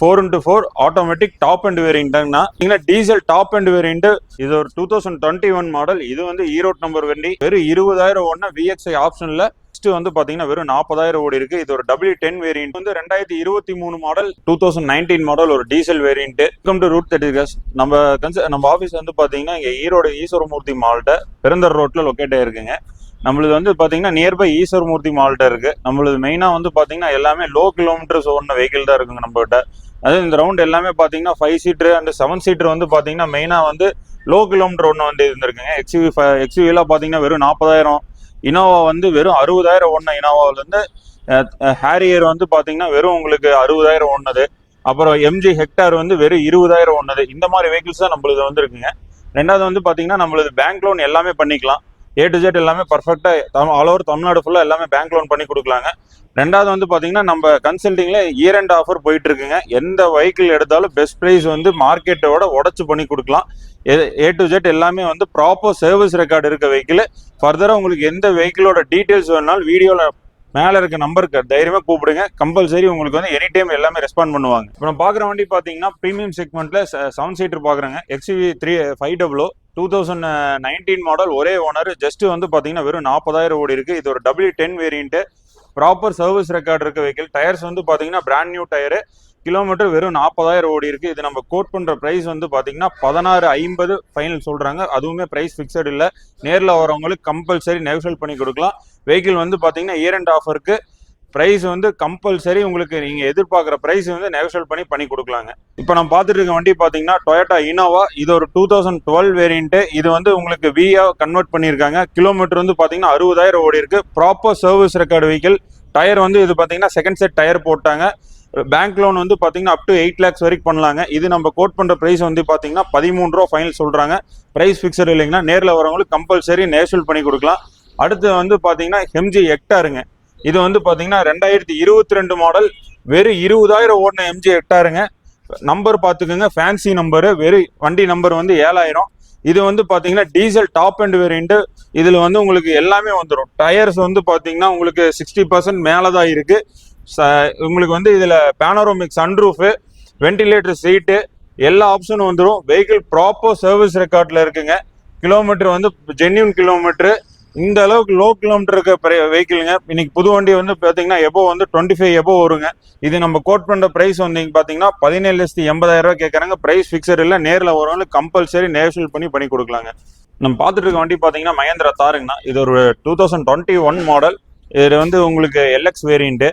Four into four automatic top and வேரியன்ட்னா diesel top and variant இது ஒரு two thousand twenty one model இது வந்து Erode number வண்டி. வெறும் இருபதாயிரம் ஒன்று விஎக்ஸ்ஐ ஆப்ஷனில் நெக்ஸ்ட் வந்து பாத்தீங்கன்னா வெறும் நாற்பதாயிரம் ஓடி இருக்கு. இது ஒரு டபிள்யூ டென் வேரியன்ட் வந்து ரெண்டாயிரத்தி இருபத்தி மூணு model two thousand nineteen model ஒரு diesel variant come to root thirty கஸ் நம்ம கன்ச நம்ம ஆஃபீஸ் வந்து பாத்தீங்கன்னா இங்க ஈரோடு ஈஸ்வரமூர்த்தி மால்ட்ட பெருந்தர் ரோட்ல லொக்கேட் ஆயிருக்குங்க. நம்மளுது வந்து பாத்தீங்கன்னா நியர்பை ஈஸ்வரமூர்த்தி மால்ட்ட இருக்கு. நம்மளுது மெயினா வந்து பாத்தீங்கன்னா எல்லாமே லோ கிலோமீட்டர்ஸ் ஓடின வெஹிக்கிள் தான் இருக்குங்க நம்மகிட்ட. அது இந்த ரவுண்ட் எல்லாமே பார்த்தீங்கன்னா five seater and seven seater வந்து பார்த்தீங்கன்னா மெயினாக வந்து லோ கிலோமீட்டர் ஒன்று வந்து இருந்திருக்குங்க. எக்ஸ்யூவி எக்ஸ்யூவிலாம் பார்த்தீங்கன்னா வெறும் நாற்பதாயிரம் இனோவா வந்து வெறும் அறுபதாயிரம் ஒன்று இனோவாவிலேருந்து ஹேரியர் வந்து பார்த்தீங்கன்னா வெறும் உங்களுக்கு அறுபதாயிரம் ஒன்றுது அப்புறம் எம்ஜி ஹெக்டார் வந்து வெறும் இருபதாயிரம் ஒன்றுது இந்த மாதிரி வெஹிக்கிள்ஸ் தான் நம்மளுது வந்துருக்குங்க. ரெண்டாவது வந்து பார்த்தீங்கன்னா நம்மளுது பேங்க் லோன் எல்லாமே பண்ணிக்கலாம். ஏ டு ஜெட் எல்லாமே பர்ஃபெக்டாக ஆல் ஓவர் தமிழ்நாடு ஃபுல்லாக எல்லாமே பேங்க் லோன் பண்ணி கொடுக்கலாங்க. ரெண்டாவது வந்து பார்த்தீங்கன்னா நம்ம கன்சல்டிங்கில் இயர் அண்ட் ஆஃபர் போயிட்டு இருக்குங்க எந்த வெஹிக்கிள் எடுத்தாலும் பெஸ்ட் ப்ரைஸ் வந்து மார்க்கெட்டோட உடச்சு பண்ணி கொடுக்கலாம். ஏ டு ஜெட் எல்லாமே வந்து ப்ராப்பர் சர்வீஸ் ரெக்கார்டு இருக்க வெஹிக்கிள் ஃபர்தராக உங்களுக்கு எந்த வெஹிக்கிளோட டீட்டெயில்ஸ் வேணாலும் வீடியோவில் மேலே இருக்க நம்பருக்கு தைரியமாக கூப்பிடுங்க. கம்பல்சரி உங்களுக்கு வந்து எனி டைம் எல்லாமே ரெஸ்பாண்ட் பண்ணுவாங்க. இப்போ நம்ம பார்க்குற வண்டி பார்த்தீங்கன்னா ப்ரீமியம் செக்மெண்ட்டில் செவன் சீட்டர் பார்க்குறேங்க XUV three five double O two thousand nineteen model ஒரே ஓனர் ஜஸ்ட் வந்து பார்த்தீங்கன்னா வெறும் நாற்பதாயிரம் ஓடி இருக்கு. இது ஒரு W ten variant proper service record இருக்க வெஹிக்கிள் டயர்ஸ் வந்து பார்த்தீங்கன்னா பிராண்ட் நியூ டயரு கிலோமீட்டர் வெறும் நாற்பதாயிரம் ஓடி இருக்கு. இது நம்ம கோட் பண்ற பிரைஸ் வந்து பாத்தீங்கன்னா பதினாறு ஐம்பது ஃபைனல் சொல்றாங்க. அதுவுமே பிரைஸ் ஃபிக்ஸட் இல்லை. நேரில் வரவங்களுக்கு கம்பல்சரி நெகோஷியல் பண்ணி கொடுக்கலாம். வெஹிக்கிள் வந்து பாத்தீங்கன்னா இயர் அண்ட் ஆஃபருக்கு ப்ரைஸ் வந்து கம்பல்சரி உங்களுக்கு நீங்கள் எதிர்பார்க்குற ப்ரைஸ் வந்து நெகோஷியல் பண்ணி பண்ணி கொடுக்கலாங்க. இப்போ நம்ம பார்த்துட்டு இருக்க வண்டி பார்த்தீங்கன்னா டொயோட்டா இனோவா இது ஒரு டூ தௌசண்ட் டுவெல் வேரியன்ட்டு இது வந்து உங்களுக்கு விஆ கன்வெர்ட் பண்ணியிருக்காங்க. கிலோமீட்டர் வந்து பார்த்தீங்கன்னா அறுபதாயிரம் ஓடி இருக்கு. Proper service record vehicle tyre வந்து இது பார்த்தீங்கன்னா செகண்ட் செட் டயர் போட்டாங்க. பேங்க் லோன் வந்து பார்த்தீங்கன்னா அப் டு எயிட் லேக்ஸ் வரைக்கும் பண்ணலாங்க. இது நம்ம கோட் பண்ணுற ப்ரைஸ் வந்து பார்த்தீங்கன்னா பதிமூணு ரூபா ஃபைனல் சொல்கிறாங்க ப்ரைஸ் ஃபிக்ஸட் இல்லைங்கன்னா நேரில் வரவங்களுக்கு கம்பல்சரி நேஷுவல் பண்ணி கொடுக்கலாம். அடுத்து வந்து பார்த்தீங்கன்னா எம்ஜி ஹெக்டாருங்க இது வந்து பார்த்தீங்கன்னா ரெண்டாயிரத்தி இருபத்தி ரெண்டு மாடல் வெறும் இருபதாயிரம் ஓடின எம்ஜி எட்டாருங்க. நம்பர் பார்த்துக்கோங்க ஃபேன்சி நம்பரு வெறும் வண்டி நம்பர் வந்து ஏழாயிரம். இது வந்து பார்த்தீங்கன்னா டீசல் டாப் அண்ட் வேரியன்ட் இதில் வந்து உங்களுக்கு எல்லாமே வந்துடும் டயர்ஸ் வந்து பார்த்தீங்கன்னா உங்களுக்கு சிக்ஸ்டி பர்சன்ட் மேலதான் இருக்குது ச- உங்களுக்கு வந்து இதில் பேனரோமிக் சன்ரூஃபு வென்டிலேட்டர் சீட்டு எல்லா ஆப்ஷனும் வந்துடும் வெஹிக்கிள் ப்ராப்பர் சர்வீஸ் ரெக்கார்டில் இருக்குங்க. கிலோமீட்டர் வந்து ஜென்யூன் கிலோமீட்டரு இந்த அளவுக்கு லோ கிலோமீட்டர் இருக்க வெஹிக்கிளுங்க இன்னைக்கு புது வண்டி வந்து பார்த்தீங்கன்னா எபோ வந்து டுவெண்ட்டி ஃபைவ் எபோ வருங்க. இது நம்ம கோட் பண்ணுற ப்ரைஸ் வந்து பார்த்தீங்கன்னா பதினேழு லட்சத்தி எண்பதாயிரம் ரூபா கேட்குறாங்க ப்ரைஸ் ஃபிக்ஸர் இல்லை நேரில் வரவங்க கம்பல்சரி நேஷனல் பண்ணி பண்ணி கொடுக்கலாங்க. நம்ம பார்த்துட்டு இருக்க வண்டி பார்த்தீங்கன்னா மகேந்திரா தாருங்கண்ணா. இது ஒரு two thousand twenty one model இது வந்து உங்களுக்கு LX variant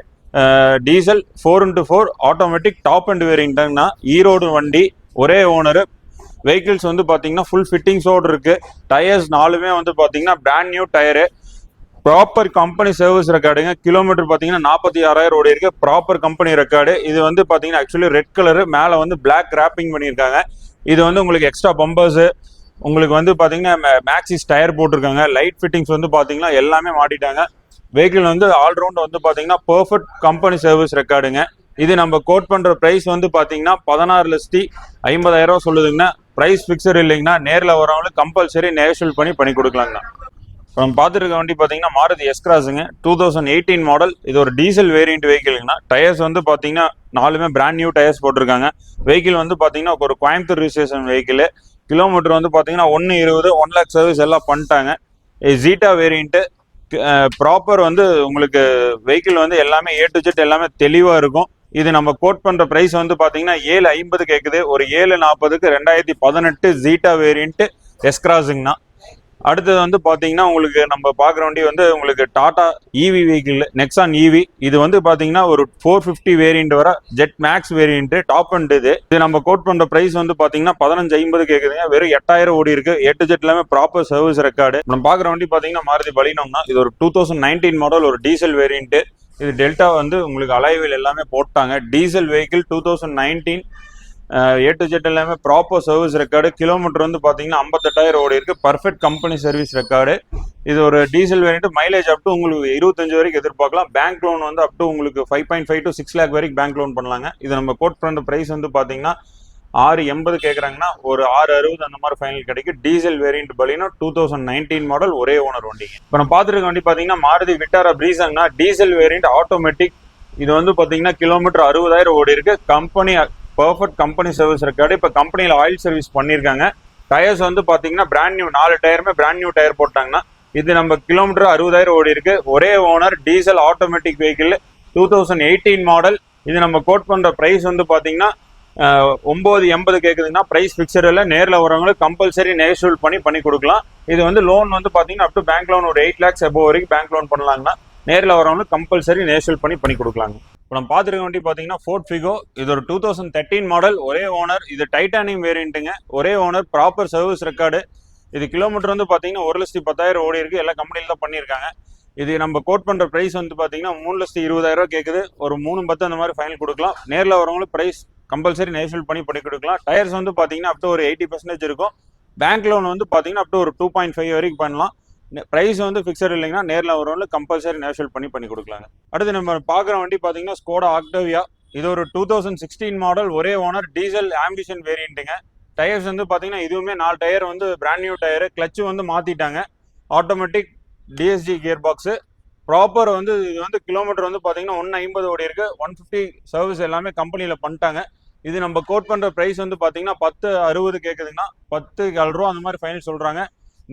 diesel four into four automatic top and வேரியண்ட்டுங்கண்ணா Erode வண்டி ஒரே ஓனர் வெஹிக்கிள்ஸ் வந்து பார்த்தீங்கன்னா ஃபுல் ஃபிட்டிங்ஸோடு இருக்கு. டயர்ஸ் நாலுமே வந்து பார்த்தீங்கன்னா brand new tyre proper company service ரெக்கார்டுங்க kilometre பார்த்தீங்கன்னா நாற்பத்தி ஆறாயிரம் ஓடி இருக்கு. ப்ராப்பர் கம்பெனி ரெக்கார்டு இது வந்து பார்த்தீங்கன்னா ஆக்சுவலி ரெட் கலரு மேலே வந்து பிளாக் ரேப்பிங் பண்ணியிருக்காங்க. இது வந்து உங்களுக்கு எக்ஸ்ட்ரா பம்பர்ஸு உங்களுக்கு வந்து பார்த்தீங்கன்னா மேக்ஸிஸ் டயர் போட்டிருக்காங்க. லைட் ஃபிட்டிங்ஸ் வந்து பார்த்தீங்கன்னா எல்லாமே மாட்டிட்டாங்க. வெஹிக்கிள் வந்து ஆல்ரவுண்ட் வந்து பார்த்தீங்கன்னா பர்ஃபெக்ட் கம்பெனி சர்வீஸ் ரெக்கார்டுங்க இது நம்ம கோட் பண்ணுற ப்ரைஸ் வந்து பார்த்தீங்கன்னா பதினாறு லட்சத்தி ஐம்பதாயிரம் ரூபா சொல்லுதுங்கன்னா ப்ரைஸ் ஃபிக்ஸர் இல்லைங்கன்னா நேரில் வரவங்களுக்கு கம்பல்சரி நேஷனல் பண்ணி பண்ணி கொடுக்கலாங்கண்ணா. இப்போ நம்ம பார்த்துருக்க வண்டி பார்த்தீங்கன்னா மாருதி எஸ்கிராஸுங்க டூ தௌசண்ட் எயிட்டீன் மாடல் இது ஒரு டீசல் வேரியன்ட் வெஹிக்கிள்ங்கண்ணா டயர்ஸ் வந்து பார்த்தீங்கன்னா நாலுமே பிராண்ட் நியூ டயர்ஸ் போட்டிருக்காங்க. வெஹிக்கிள் வந்து பார்த்தீங்கன்னா ஒரு கோயம்புத்தூர் ரிஜிஸ்ட்ரேஷன் வெஹிக்கிள் கிலோமீட்டர் வந்து பார்த்தீங்கன்னா ஒன்று இருபது ஒன் லேக் சர்வீஸ் எல்லாம் பண்ணிட்டாங்க. ஜீட்டா வேரியண்ட்டு ப்ராப்பர் வந்து உங்களுக்கு வெஹிக்கிள் வந்து எல்லாமே ஏ டு ஜெட் எல்லாமே தெளிவாக இருக்கும். இது நம்ம கோட் பண்ற பிரைஸ் வந்து பாத்தீங்கன்னா ஏழு ஐம்பது கேட்குது ஒரு ஏழு நாற்பதுக்கு ரெண்டாயிரத்தி பதினெட்டு ஜீட்டா வேரியன்ட் எஸ்கிராசிங்னா அடுத்தது வந்து பார்த்தீங்கன்னா உங்களுக்கு நம்ம பார்க்குற வண்டி வந்து உங்களுக்கு Tata EV vehicle Nexon EV இது வந்து பார்த்தீங்கன்னா ஒரு ஃபோர் ஃபிஃப்டி வேரியண்ட் வர Z max variant top and இது. இது நம்ம கோட் பண்ணுற ப்ரைஸ் வந்து பார்த்தீங்கன்னா பதினஞ்சு ஐம்பது கேட்குதுங்க வெறும் எட்டாயிரம் ஓடி இருக்கு. எட்டு ஜெட் எல்லாமே ப்ராப்பர் சர்வீஸ் ரெக்கார்டு நம்ம பார்க்குற வண்டி பார்த்தீங்கன்னா மாருதி பலினோம்னா இது ஒரு டூ தௌசண்ட் நைன்டீன் மாடல் ஒரு டீசல் வேரியண்ட்டு இது டெல்டா வந்து உங்களுக்கு அலைவில் எல்லாமே போட்டாங்க. Diesel vehicle two thousand nineteen A to Z எல்லாமே ப்ராப்பர் சர்வீஸ் ரெக்கார்டு கிலோமீட்டர் வந்து பார்த்தீங்கன்னா ஐம்பத்தெட்டாயிரம் ஓடி இருக்குது பர்ஃபெக்ட் கம்பெனி சர்வீஸ் ரெக்கார்டு இது ஒரு diesel variant mileage up to உங்களுக்கு இருபத்தஞ்சு வரைக்கும் எதிர்பார்க்கலாம். பேங்க் லோன் வந்து அப் டு உங்களுக்கு five point five to six lakh வரைக்கும் பேங்க் லோன் பண்ணலாங்க. இது நம்ம கோட் பண்ணுற ப்ரைஸ் வந்து பார்த்தீங்கன்னா ஆறு எண்பது கேட்குறாங்கன்னா ஒரு ஆறு அறுபது அந்த மாதிரி ஃபைனல் கிடைக்கும் diesel variant Baleno two thousand nineteen model ஒரே ஓனர் வண்டிங்க. இப்போ நம்ம பார்த்துருக்க வண்டி பார்த்தீங்கன்னா மாருதி விட்டாரா பிரீசங்னா டீசல் வேரியன்ட் ஆட்டோமேட்டிக் இது வந்து பார்த்தீங்கன்னா கிலோமீட்டர் அறுபதாயிரம் ஓடி இருக்கு. Company perfect company service record இப்போ கம்பெனியில் ஆயில் சர்வீஸ் பண்ணியிருக்காங்க டயர்ஸ் வந்து பார்த்தீங்கன்னா பிராண்ட் நியூ நாலு டயருமே பிராண்ட் நியூ டயர் போட்டாங்கன்னா இது நம்ம கிலோமீட்டர் அறுபதாயிரம் ஓடி இருக்கு. ஒரே owner diesel automatic vehicle two thousand eighteen model இது நம்ம கோட் பண்ணுற ப்ரைஸ் வந்து பார்த்தீங்கன்னா ஒம்பது எண்பது கேட்குதுன்னா ப்ரைஸ் ஃபிக்ஸர் நேரில் வரவங்களுக்கு கம்பல்சரி நேஷுவல் பண்ணி பண்ணி கொடுக்கலாம். இது வந்து லோன் வந்து பார்த்தீங்கன்னா அப் டு பேங்க் லோன் ஒரு எயிட் லேக்ஸ் எபோ வரைக்கும் பேங்க் லோன் பண்ணலாங்கன்னா நேரில் வரவங்களுக்கு கம்பல்சரி நேஷுவல் பண்ணி பண்ணி கொடுக்கலாங்க. இப்போ நம்ம பார்த்துருக்க வண்டி பார்த்தீங்கன்னா ஃபோர்ட் ஃபிகோ இது ஒரு டூ தௌசண்ட் தேர்ட்டீன் மாடல் ஒரே ஓனர் இது டைட்டானியம் வேரியண்ட்டுங்க ஒரே ஓனர் ப்ராப்பர் சர்வீஸ் ரெக்கார்டு இது கிலோமீட்டர் வந்து பார்த்தீங்கன்னா ஒரு லட்சத்தி பத்தாயிரம் ஓடி இருக்குது எல்லா கம்பெனியில் தான் பண்ணியிருக்காங்க. இது நம்ம கோட் பண்ணுற ப்ரைஸ் வந்து பார்த்தீங்கன்னா மூணு லட்சத்தி இருபதாயிரம் ரூபா கேட்குது ஒரு மூணு பத்து அந்த மாதிரி ஃபைனல் கொடுக்கலாம். நேரில் வரவங்களும் ப்ரைஸ் கம்பல்சரி நேஷனல் பண்ணி பண்ணி கொடுக்கலாம். டயர்ஸ் வந்து பார்த்தீங்கன்னா அப்டோ ஒரு எயிட்டி பர்சன்டேஜ் இருக்கும். பேங்க் லோன் வந்து பார்த்தீங்கன்னா அப்டோ ஒரு டூ பாயிண்ட் ஃபைவ் வரைக்கும் பண்ணலாம். ப்ரைஸ் வந்து ஃபிக்ஸட் இல்லைங்கன்னா நேரில் வரவங்களும் கம்பல்சரி நேஷனல் பண்ணி பண்ணி கொடுக்கலாங்க. அடுத்து நம்ம பார்க்குற வண்டி பார்த்தீங்கன்னா ஸ்கோடா ஆக்டோவியா இது ஒரு டூ தௌசண்ட் சிக்ஸ்டீன் மாடல் ஒரே ஓனர் டீசல் ஆம்பிஷன் வேரியண்ட்டுங்க டயர்ஸ் வந்து பார்த்தீங்கன்னா இதுவுமே நாலு டயர் வந்து பிராண்ட் நியூ டயர் கிளச்சு வந்து மாற்றிட்டாங்க automatic DST gear box proper வந்து இது வந்து கிலோமீட்டர் வந்து பார்த்தீங்கன்னா ஒன் ஐம்பது ஓடி இருக்குது ஒன் ஃபிஃப்டி சர்வீஸ் எல்லாமே கம்பெனியில் பண்ணிட்டாங்க. இது நம்ம கோட் பண்ணுற ப்ரைஸ் வந்து பார்த்தீங்கன்னா பத்து அறுபது கேட்குதுங்கன்னா பத்து ஏழு ரூபா அந்த மாதிரி ஃபைனல் சொல்கிறாங்க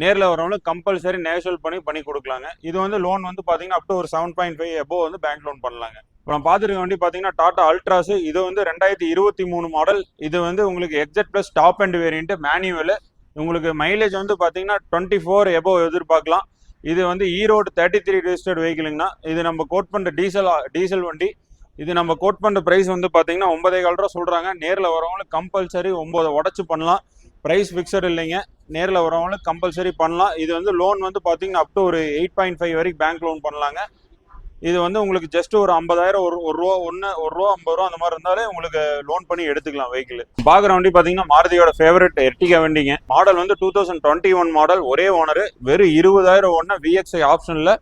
நேரில் வரவங்களும் கம்பல்சரி நேஷனல் பண்ணி பண்ணி கொடுக்கலாங்க. இது வந்து லோன் வந்து பார்த்தீங்கன்னா அப் டு ஒரு செவன் பாயிண்ட் ஃபைவ் எபோ வந்து பேங்க் லோன் பண்ணலாங்க. இப்போ நம்ம பார்த்துருக்க வண்டி பார்த்தீங்கன்னா டாடா அல்ட்ராஸ் இது வந்து ரெண்டாயிரத்தி இருபத்தி மூணு மாடல் இது வந்து உங்களுக்கு XZ plus top end variant manual உங்களுக்கு மைலேஜ் வந்து பார்த்தீங்கன்னா டுவெண்ட்டி ஃபோர் எபோ எதிர்பார்க்கலாம். இது வந்து ஈரோடு தேர்ட்டி த்ரீ ரிஜிஸ்டர்ட் வெஹிக்கிளுங்கண்ணா இது நம்ம கோட் பண்ணுற டீசல் டீசல் வண்டி. இது நம்ம கோட் பண்ணுற ப்ரைஸ் வந்து பார்த்தீங்கன்னா ஒன்பதே கால் ரூபா சொல்கிறாங்க நேரில் வரவங்களுக்கு கம்பல்சரி ஒம்பது உடச்சி பண்ணலாம். ப்ரைஸ் ஃபிக்ஸட் இல்லைங்க. நேரில் வரவங்களுக்கு கம்பல்சரி பண்ணலாம். இது வந்து லோன் வந்து பார்த்தீங்கன்னா அப் டு ஒரு எயிட் பாயிண்ட் ஃபைவ் வரைக்கும் பேங்க் லோன் பண்ணலாங்க. இது வந்து உங்களுக்கு ஜஸ்ட் ஒரு ஐம்பதாயிரம் ஒரு ஒரு ரூபா ஒன்று ஒரு ரூபா ஐம்பது ரூபா அந்த மாதிரி இருந்தாலே உங்களுக்கு லோன் பண்ணி எடுத்துக்கலாம் வெஹிக்கிள் பார்க்குற வண்டி பார்த்தீங்கன்னா மாருதியோட ஃபேவரட் எர்டிகா வண்டிங்க. மாடல் வந்து two thousand twenty one model ஒரே ஓனர் வெறும் இருபதாயிரம் ஒன்று விஎக்ஸ்ஐ ஆப்ஷனில்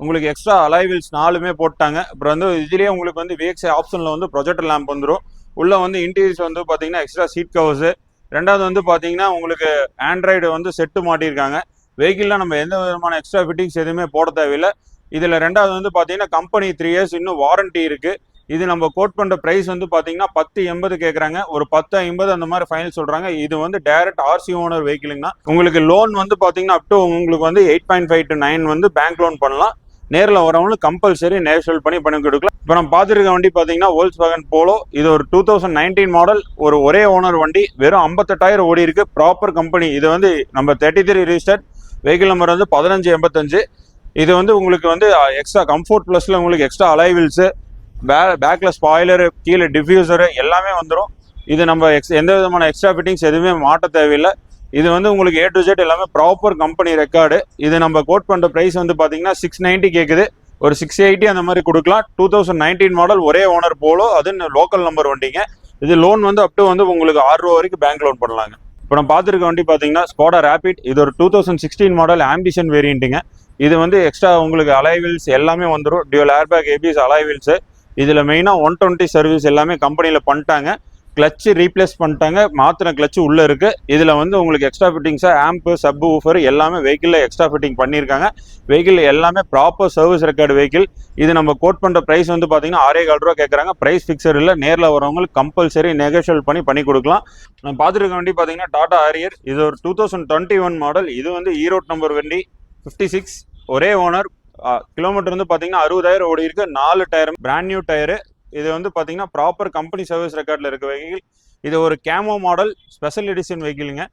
உங்களுக்கு எக்ஸ்ட்ரா அலைவில்ஸ் நாலுமே போட்டாங்க. அப்புறம் வந்து இதுலேயே உங்களுக்கு வந்து விஎக்ஸ்ஐ ஆப்ஷனில் வந்து ப்ரொஜெக்டர் லேம்ப் வந்துடும் உள்ளே வந்து இன்டீரியர்ஸ் வந்து பார்த்தீங்கன்னா எக்ஸ்ட்ரா சீட் கவர்ஸு ரெண்டாவது வந்து பார்த்தீங்கன்னா உங்களுக்கு ஆண்ட்ராய்டு வந்து செட்டு மாட்டியிருக்காங்க வெஹிக்கிளில் நம்ம எந்த விதமான எக்ஸ்ட்ரா ஃபிட்டிங்ஸ் எதுவுமே போட தேவையில்லை. இதில் ரெண்டாவது வந்து பார்த்தீங்கன்னா கம்பெனி த்ரீ இயர்ஸ் இன்னும் வாரண்டி இருக்குது இது நம்ம கோட் பண்ணுற ப்ரைஸ் வந்து பார்த்தீங்கன்னா பத்து எண்பது கேட்குறாங்க ஒரு பத்து ஐம்பது அந்த மாதிரி ஃபைனல் சொல்கிறாங்க இது வந்து டைரக்ட் ஆர்சி ஓனர் வெஹிக்கிளுங்கண்ணா உங்களுக்கு லோன் வந்து பார்த்தீங்கன்னா அப் டு உங்களுக்கு வந்து eight point five to nine வந்து பேங்க் லோன் பண்ணலாம். நேரில் வரவங்களும் கம்பல்சரி நேஷனல் பண்ணி பண்ணி கொடுக்கலாம். இப்போ நம்ம பார்த்துருக்க வண்டி பார்த்தீங்கன்னா ஓல்ஸ் வேகன் போலோ இது ஒரு டூ தௌசண்ட் நைன்டீன் மாடல் ஒரு ஒரே ஓனர் வண்டி. வெறும் ஐம்பத்தெட்டாயிரம் ஓடி இருக்கு. ப்ராப்பர் கம்பெனி இது வந்து நம்ம thirty three registered vehicle number வந்து பதினஞ்சு எண்பத்தஞ்சு. இது வந்து உங்களுக்கு வந்து எக்ஸ்ட்ரா கம்ஃபோர்ட் ப்ளஸில் உங்களுக்கு எக்ஸ்ட்ரா அலைவில்ஸு பே பேக்ல ஸ்பாய்லரு கீழே டிஃப்யூசரு எல்லாமே வந்துடும் இது நம்ம எக்ஸ் எந்த விதமான எக்ஸ்ட்ரா ஃபிட்டிங்ஸ் எதுவுமே மாட்ட தேவையில்லை. இது வந்து உங்களுக்கு ஏ டு ஜெட் எல்லாமே ப்ராப்பர் கம்பெனி ரெக்கார்டு இது நம்ம கோட் பண்ணுற ப்ரைஸ் வந்து பார்த்தீங்கன்னா சிக்ஸ் நைன்ட்டி கேட்குது ஒரு சிக்ஸ் எயிட்டி அந்த மாதிரி கொடுக்கலாம். டூ தௌசண்ட் நைன்டீன் மாடல் ஒரே ஓனர் போலோ அது லோக்கல் நம்பர் வண்டிங்க. இது லோன் வந்து அப் டு வந்து உங்களுக்கு ஆறு ரூபா வரைக்கும் பேங்க் லோன் பண்ணலாங்க. இப்போ நம்ம பார்த்துருக்க வண்டி பார்த்தீங்கன்னா ஸ்கோடா ரேபிட் இது ஒரு two thousand sixteen model ambition வேரியண்ட்டுங்க இது வந்து எக்ஸ்ட்ரா உங்களுக்கு அலைவில்ஸ் எல்லாமே வந்துடும் டியூல் ஏர்பேக் ஏபிஎஸ் அலைவில்ஸு இதில் மெயினாக ஒன் டுவெண்ட்டி சர்வீஸ் எல்லாமே கம்பெனியில் பண்ணிட்டாங்க. கிளச்சு ரீப்ளேஸ் பண்ணிட்டாங்க. மாத்திரை கிளச்சு உள்ளே இருக்குது இதில் வந்து உங்களுக்கு எக்ஸ்ட்ரா ஃபிட்டிங்ஸாக ஆம்பு சப் ஊஃபர் எல்லாமே வெஹிக்கிளில் எக்ஸ்ட்ரா ஃபிட்டிங் பண்ணியிருக்காங்க. வெஹிக்கிள் எல்லாமே ப்ராப்பர் சர்வீஸ் ரெக்கார்டு வெஹிக்கிள் இது நம்ம கோட் பண்ணுற ப்ரைஸ் வந்து பார்த்தீங்கன்னா ஆறே கால் ரூபா கேட்குறாங்க ப்ரைஸ் ஃபிக்ஸர் இல்லை. நேரில் வரவங்களுக்கு கம்பல்சரி நெகோஷியல் பண்ணி பண்ணி கொடுக்கலாம். நம்ம பார்த்துருக்க வண்டி பார்த்தீங்கன்னா டாடா ஆரியர் இது ஒரு two thousand twenty one model இது வந்து ஈரோட் நம்பர் வண்டி. ஃபிஃப்டி சிக்ஸ் ஒரே ஓனர் கிலோமீட்டர் வந்து பார்த்தீங்கன்னா அறுபதாயிரம் ஓடி இருக்கு. நாலு டயர் பிராண்ட் நியூ டயரு இது வந்து பார்த்தீங்கன்னா ப்ராப்பர் கம்பெனி சர்வீஸ் ரெக்கார்டில் இருக்க வெஹிக்கிள் இது ஒரு கேமோ மாடல் ஸ்பெஷல் எடிஷன் வெஹிக்கிளுங்க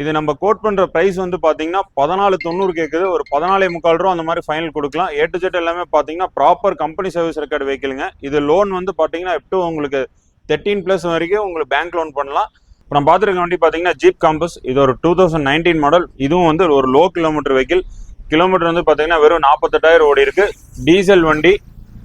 இது நம்ம கோட் பண்ணுற ப்ரைஸ் வந்து பார்த்தீங்கன்னா பதினாலு தொண்ணூறு கேட்குது ஒரு பதினாலே முக்கால் ரூபா அந்த மாதிரி ஃபைனல் கொடுக்கலாம். ஏ டு ஜெட் எல்லாமே பார்த்தீங்கன்னா ப்ராப்பர் கம்பெனி சர்வீஸ் ரெக்கார்டு வெஹிக்கிளுங்க இது லோன் வந்து பார்த்தீங்கன்னா எப் உங்களுக்கு தேர்ட்டீன் ப்ளஸ் வரைக்கும் உங்களுக்கு பேங்க் லோன் பண்ணலாம். இப்போ நம்ம பார்த்துருக்க வண்டி பார்த்தீங்கன்னா ஜீப் காம்பஸ் இது ஒரு டூ தௌசண்ட் நைன்டீன் மாடல் இதுவும் வந்து ஒரு லோ கிலோமீட்டர் வெஹிக்கிள் கிலோமீட்டர் வந்து பார்த்தீங்கன்னா வெறும் நாற்பத்தெட்டாயிரம் ஓடி இருக்கு. டீசல் வண்டி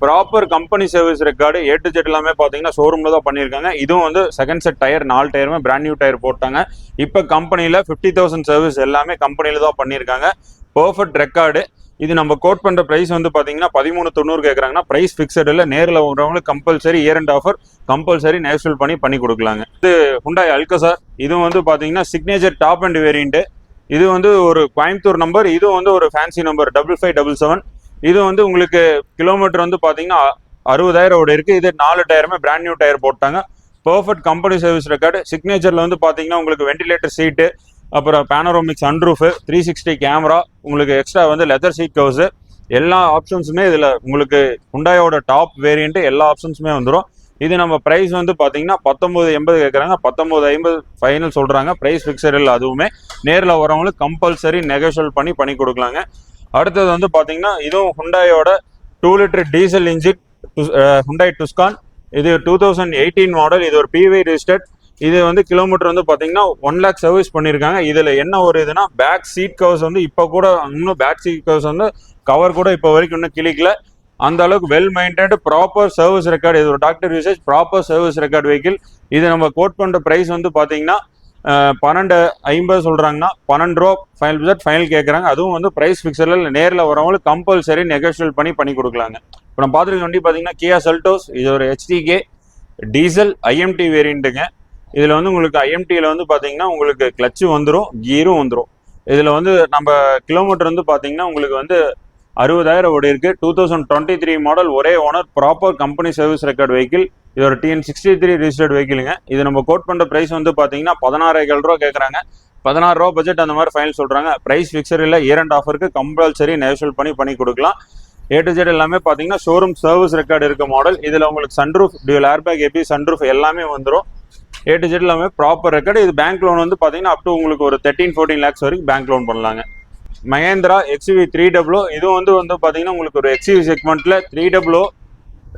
proper company service record A to Z எல்லாமே பார்த்தீங்கன்னா ஷோரூமில் தான் பண்ணியிருக்காங்க. இதுவும் வந்து செகண்ட் செட் டயர் நாலு டயருமே பிராண்ட் நியூ டயர் போட்டாங்க. இப்போ கம்பெனியில் ஃபிஃப்டி தௌசண்ட் சர்வீஸ் எல்லாமே கம்பெனியில் தான் பண்ணியிருக்காங்க. பர்ஃபெக்ட் ரெக்கார்டு இது நம்ம கோட் பண்ணுற ப்ரைஸ் வந்து பார்த்தீங்கன்னா பதிமூணு தொண்ணூறு கேட்குறாங்கன்னா ப்ரைஸ் ஃபிக்ஸட் இல்லை நேரில் வரவங்களுக்கு compulsory year end offer compulsory national பண்ணி பண்ணி கொடுக்கலாங்க. இது ஹுண்டாய் அல்கசார் இதுவும் வந்து பார்த்தீங்கன்னா சிக்னேச்சர் டாப் அண்ட் வேரியண்ட்டு இது வந்து ஒரு கோயம்புத்தூர் நம்பர் இது வந்து ஒரு fancy number double five double seven இது வந்து உங்களுக்கு கிலோமீட்டர் வந்து பார்த்தீங்கன்னா அறுபதாயிரம் ஓடி இருக்குது இது நாலு டயருமே பிராண்ட் நியூ டயர் போட்டாங்க. பர்ஃபெக்ட் கம்பெனி சர்வீஸ் ரெக்கார்டு சிக்னேச்சரில் வந்து பார்த்தீங்கன்னா உங்களுக்கு வெண்டிலேட்டர் சீட்டு அப்புறம் panoramic sunroof three sixty camera உங்களுக்கு எக்ஸ்ட்ரா வந்து லெதர் சீட் கவர்ஸு எல்லா ஆப்ஷன்ஸுமே இதில் உங்களுக்கு ஹுண்டாயோட டாப் வேரியண்ட்டு எல்லா ஆப்ஷன்ஸுமே வந்துடும் இது நம்ம ப்ரைஸ் வந்து பார்த்தீங்கன்னா பத்தொம்போது எண்பது கேட்குறாங்க பத்தொம்போது ஐம்பது ஃபைனல் சொல்கிறாங்க ப்ரைஸ் ஃபிக்ஸர் இல்லை அதுவுமே. நேரில் வரவங்களுக்கு கம்பல்சரி நெகோஷியல் பண்ணி பண்ணி கொடுக்கலாங்க. அடுத்தது வந்து பார்த்தீங்கன்னா இதுவும் ஹுண்டாயோட two litre diesel engine Hyundai Tucson இது டூ தௌசண்ட் எயிட்டீன் மாடல் இது ஒரு பிவி ரிஜிஸ்டர்ட் இது வந்து கிலோமீட்டர் வந்து பார்த்தீங்கன்னா ஒன் லேக் சர்வீஸ் பண்ணியிருக்காங்க இதில் என்ன ஒரு இதுனா பேக் சீட் கவர்ஸ் வந்து இப்போ கூட இன்னும் பேக் சீட் கவர்ஸ் வந்து கவர் கூட இப்போ வரைக்கும் இன்னும் கிளிக்கல அந்த அளவுக்கு well maintained proper service record இது ஒரு doctor usage proper service record vehicle இது நம்ம கோட் பண்ணுற ப்ரைஸ் வந்து பார்த்தீங்கன்னா பன்னெண்டு ஐம்பது சொல்கிறாங்கன்னா பன்னெண்டு ரூபா ஃபைனல் பட்ஜெட் ஃபைனல் கேட்குறாங்க அதுவும் வந்து ப்ரைஸ் ஃபிக்ஸரில் நேரில் வரவங்களுக்கு கம்பல்சரி நெகோஷியல் பண்ணி பண்ணி கொடுக்கலாங்க. இப்போ நம்ம பார்த்துருக்க வண்டி பார்த்தீங்கன்னா கியா செல்டோஸ் இது ஒரு ஹெச்டிகே டீசல் ஐஎம்டி வேரியண்ட்டுங்க இதில் வந்து உங்களுக்கு ஐஎம்டியில் வந்து பார்த்தீங்கன்னா உங்களுக்கு கிளச்சு வந்துடும் கீரும் வந்துடும் இதில் வந்து நம்ம கிலோமீட்டர் வந்து பார்த்தீங்கன்னா உங்களுக்கு வந்து அறுபதாயிரம் ஓடி இருக்கு. Two thousand twenty three model ஒரே owner proper company service record vehicle இது ஒரு டிஎன் சிக்ஸ்டி த்ரீ ரிஜிஸ்டர்ட் வெஹிக்கிளுங்க இது நம்ம கோட் பண்ணுற ப்ரைஸ் வந்து பார்த்தீங்கன்னா பதினாறாயிரம் ரூபா கேட்குறாங்க பதினாறு ரூபா பட்ஜெட் அந்த மாதிரி ஃபைனல் சொல்கிறாங்க ப்ரைஸ் ஃபிக்ஸர் இல்லை இயர் ஆஃபருக்கு கம்பல்சரி நெகோஷியல் பண்ணி பண்ணி கொடுக்கலாம். ஏ டு ஜெட் எல்லாமே பார்த்தீங்கன்னா ஷோரூம் சர்வீஸ் ரெக்கார்டு இருக்க மாடல் இதில் உங்களுக்கு சன்ரூஃப் டியூல் ஏர்பேக் எப்படி சன்ரூஃப் எல்லாமே வந்துடும் ஏ டு ஜெட் எல்லாமே ப்ராப்பர் ரெக்கார்டு இது பேங்க் லோன் வந்து பார்த்தீங்கன்னா அப் டு உங்களுக்கு ஒரு தேர்ட்டின் ஃபோர்டீன் லேக்ஸ் வரைக்கும் பேங்க் லோன் பண்ணலாங்க. மகேந்திரா எக்ஸ்யூவி த்ரீ டபுளோ இது வந்து வந்து பார்த்தீங்கன்னா உங்களுக்கு ஒரு எக்ஸ்யூவி செக்மெண்ட்டில் three double o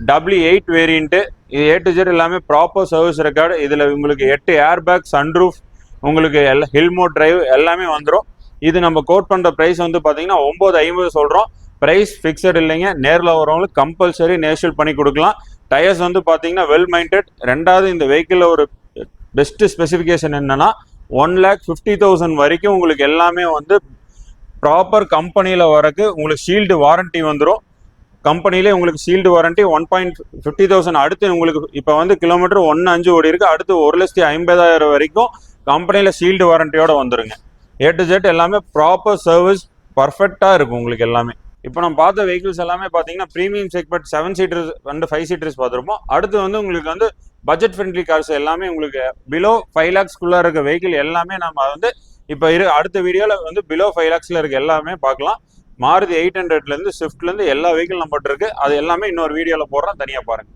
W eight variant இது ஏ டு ஜெட் எல்லாமே ப்ராப்பர் சர்வீஸ் ரெக்கார்டு இதில் உங்களுக்கு எட்டு ஏர் பேக் சன்ரூஃப் உங்களுக்கு எல்லா ஹில்மோ டிரைவ் எல்லாமே வந்துடும் இது நம்ம கோட் பண்ணுற ப்ரைஸ் வந்து பார்த்தீங்கன்னா ஒம்பது ஐம்பது சொல்கிறோம் ப்ரைஸ் ஃபிக்ஸட் இல்லைங்க. நேரில் வரவங்களுக்கு கம்பல்சரி நேஷல் பண்ணி கொடுக்கலாம். டயர்ஸ் வந்து பார்த்தீங்கன்னா வெல் மைண்டட் ரெண்டாவது இந்த வெஹிக்கிளில் ஒரு பெஸ்ட்டு ஸ்பெசிஃபிகேஷன் என்னென்னா ஒன் லேக் ஃபிஃப்டி தௌசண்ட் வரைக்கும் உங்களுக்கு எல்லாமே வந்து ப்ராப்பர் கம்பெனியில் வரக்கு உங்களுக்கு ஷீல்டு வாரண்டி வந்துடும் கம்பெனிலே உங்களுக்கு shield warranty one point fifty thousand அடுத்து உங்களுக்கு இப்போ வந்து கிலோமீட்டர் ஒன்று அஞ்சு ஓடி இருக்குது அடுத்து ஒரு லட்சத்தி ஐம்பதாயிரம் வரைக்கும் கம்பெனியில் ஷீல்டு வாரண்ட்டியோட வந்துடுங்க ஏ டு ஜெட் எல்லாமே ப்ராப்பர் சர்வீஸ் பர்ஃபெக்டாக இருக்கும் உங்களுக்கு எல்லாமே. இப்போ நம்ம பார்த்த வெஹிக்கிள்ஸ் எல்லாமே பார்த்தீங்கன்னா ப்ரீமியம் செக்மெண்ட் செவன் சீட்டர்ஸ் வந்து ஃபைவ் சீட்டர்ஸ் பார்த்துருப்போம். அடுத்து வந்து உங்களுக்கு வந்து பட்ஜெட் ஃப்ரெண்ட்லி கார்ஸ் எல்லாமே உங்களுக்கு பிலோ ஃபைவ் லேக்ஸ்க்குள்ளே இருக்க வெஹிக்கிள் எல்லாமே நம்ம வந்து இப்போ இரு அடுத்த வீடியோவில் வந்து பிலோ ஃபைவ் லேக்ஸில் இருக்க எல்லாமே பார்க்கலாம். மாருதி எயிட் ஹண்ட்ரட்லேருந்து ஸ்விஃப்ட்லேருந்து எல்லா வெஹிக்கிள் நம்பர் இருக்குது அது எல்லாமே இன்னொரு வீடியோவில் போடுறோம். தனியாக பாருங்க.